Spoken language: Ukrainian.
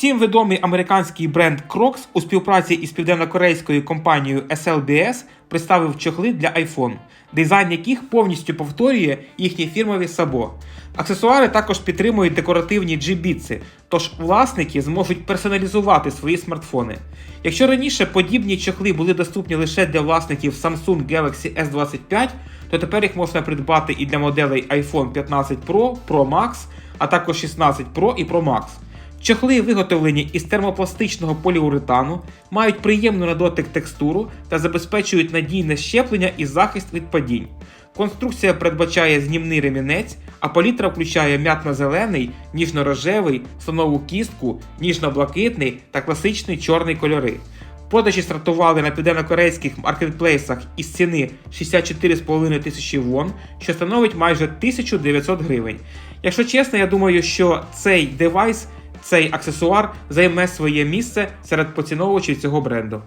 Всім відомий американський бренд Crocs у співпраці із південнокорейською компанією SLBS представив чохли для iPhone, дизайн яких повністю повторює їхні фірмові сабо. Аксесуари також підтримують декоративні джибіци, тож власники зможуть персоналізувати свої смартфони. Якщо раніше подібні чохли були доступні лише для власників Samsung Galaxy S25, то тепер їх можна придбати і для моделей iPhone 15 Pro, Pro Max, а також 16 Pro і Pro Max. Чохли виготовлені із термопластичного поліуретану, мають приємну на дотик текстуру та забезпечують надійне щеплення і захист від падінь. Конструкція передбачає знімний ремінець, а палітра включає м'ятно-зелений, ніжно-рожевий, слонову кістку, ніжно-блакитний та класичний чорний кольори. Продажі стартували на південнокорейських маркетплейсах із ціни 64,5 тисячі вон, що становить майже 1900 гривень. Якщо чесно, я думаю, що цей девайс, цей аксесуар займе своє місце серед поціновувачів цього бренду.